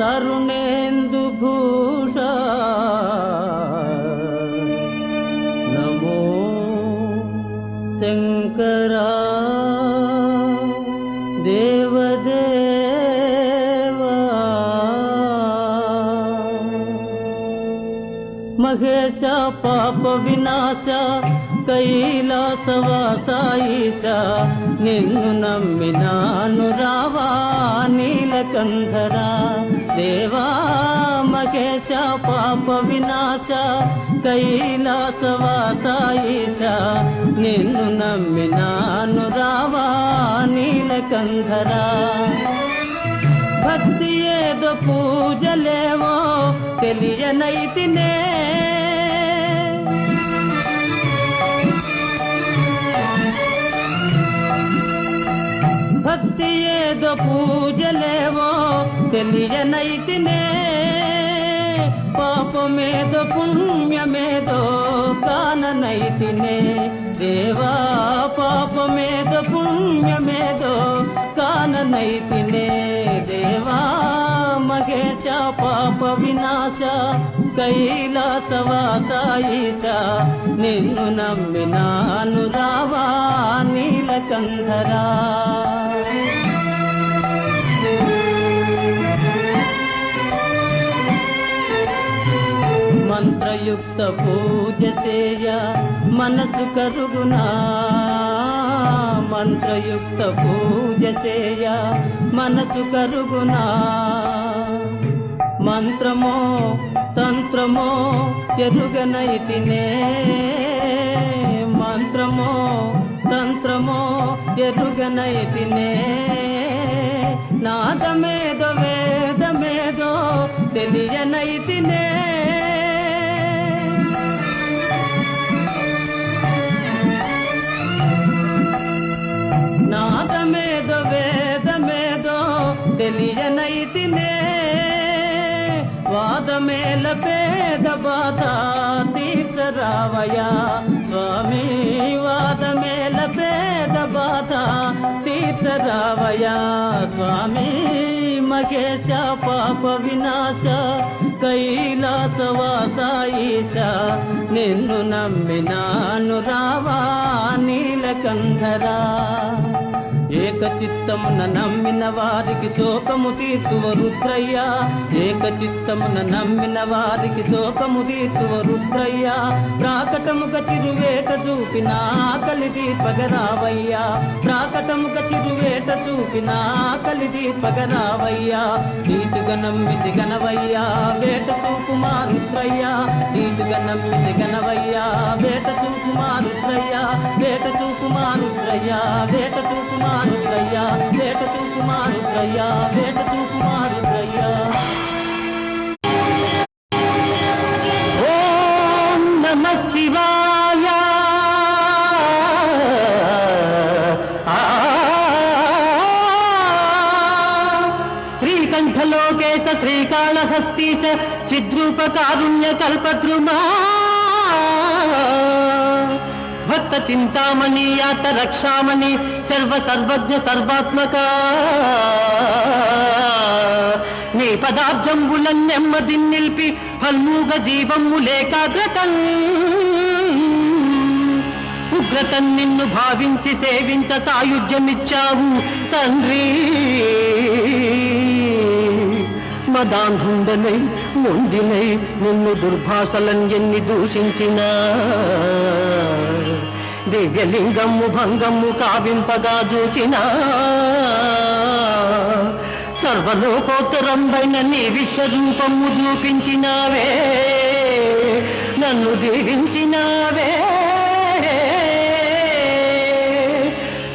తరుణేందు భూష. నమో శంకరా దేవదేవా. మహేశ పాప వినాశ కైలాసవాసాయిచ నిన్ను నమ్మినాను రావా నీలకంధరా దేవా మహేశ పాప వినాశ కైలాసవాసాయిచ నిన్ను నమ్మినాను రావా నీలకంధరా భక్తి ఏదో పూజలేవో తెలియనైతినే. భక్తి ఏదో పూజలేవో తెలియనైతినే. పాపమేదో పుణ్యమేదో కాననైతినే. దేవా పాపమేదో పుణ్యమేదో కాననైతినే. దేవా మగేచ పాప వినాశ కైలాసవాసాయిచ నిన్ను నమ్మినాను రావా నీలకంధరా యుక్త పూజ చేయ మనసు కరుగునా? మంత్రయుక్త పూజ చేయ మనసు కరుగునా? మంత్రమో తంత్రమో ఎరుగనైతినే మంత్రమో తంత్రమో ఎరుగనైతినే నాదమేదో వేదమేదో తెలియనైతినే. నాదమేదో వేదమేదో తెలియనైతినే. వాదమేల పేద బాధ తీర్చరావయా స్వామి వాదమేల పేద బాధ తీర్చరావయా స్వామి మహేశ పాప వినాశ కైలాసవాసాయిష నిన్ను నమ్మినాను రావా నీలకంధరా ఏకచిత్తమున నమ్మిన వారికి శోకము తీర్చువ రుద్రయ్య. ఏకచిత్తమున నమ్మిన వారికి శోకము తీర్చువ రుద్రయ్య. ప్రాకటముక చిరువేట చూపిన ఆకలి తీర్పగరావయ్యా ప్రాకటముక చిరు చూపిన ఆకలి తీర్పగరావయ్యా నీతిగా నమ్మితి గనవయ్యా వేట చూపుమా రుద్రయ్యా నీతిగా నమ్మితి గనవయ్యా వేట చూపుమా రుద్రయ్యా వేట చూపుమా రుద్రయ్యా వేట చూపుమా రుద్రయ్యా వేట చూపుమా రుద్రయ్యా వేట చూపు శ్రీకంఠలోకేశ శ్రీకాళహస్తీశ చిద్రూపకారుణ్య కల్పద్రుమా భక్త చింతామణి యాత రక్షామణి సర్వ సర్వజ్ఞ సర్వాత్మక నీ పదార్థంబులన్ నెమ్మది నిలిపి ఫల్మూగ జీవము లేకాగ్రతం ఉగ్రతం నిన్ను భావించి సేవించ సాయుధ్యమిచ్చావు తండ్రి. మదాంధుండనై మొండినై నిన్ను దుర్భాషలం ఎన్ని దూషించినా. దివ్యలింగము భంగము కావింపగా చూచినా సర్వలోకోత్తరంబైన నీ విశ్వరూపము చూపించినావే నన్ను దీవించినావే.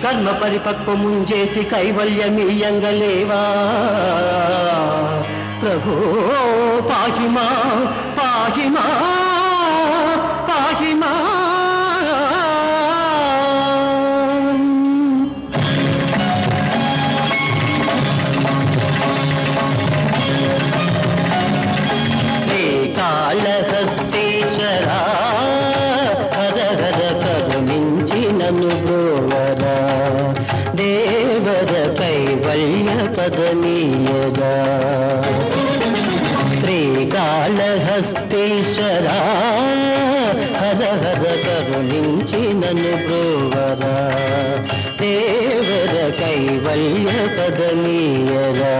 కర్మ పరిపక్వముంజేసి కైవల్యమీయంగలేవా? ప్రభో పాహిమా పాహిమా పాహిమా. శ్రీకాళహస్తీశ్వరా హర హర కరుణించి నన్ను బ్రోవరా. దేవర కైవల్య పదనీయదా కైవల్య పదనీయరా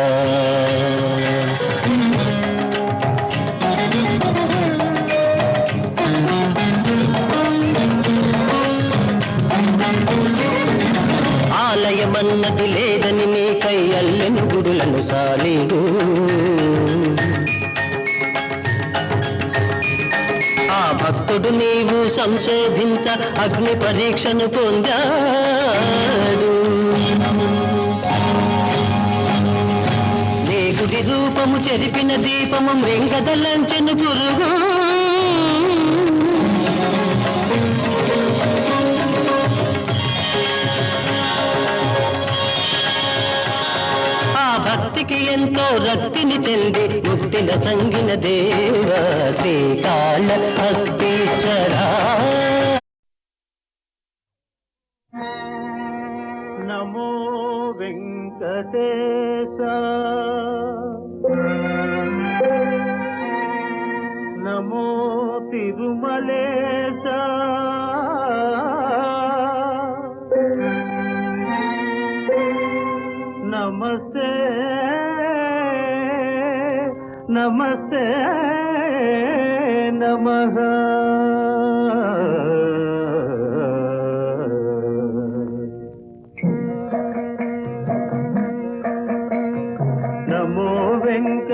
ఆలయమన్నది లేదని నీకై అల్లెను గుడులను సాలీడు. ఆ భక్తుడు నీవు సంశోధించ అగ్ని పరీక్షను పొందాడు. రూపము చెరిపిన దీపము మృంగదలంచెను పురుగు ఆ భక్తికి ఎంతో రక్తిని చెంది ముక్తిన సంగిన దేవ శ్రీకాళ హస్తీశ్వరా. నమో వెంకటేశ. నమో తిరుమలేశ. నమస్తే నమస్తే నమ.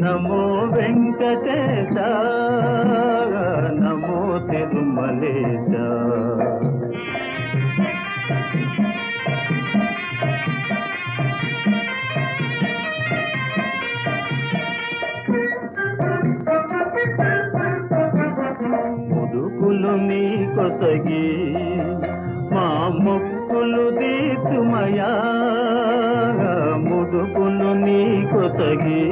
నమో వెంకటేశ నమో తిరుమలేశ. ముదుకులు నీ కొసగి మా కొసగి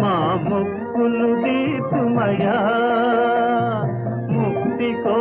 మా మొక్కులు తీర్చుమయా ముక్తి కో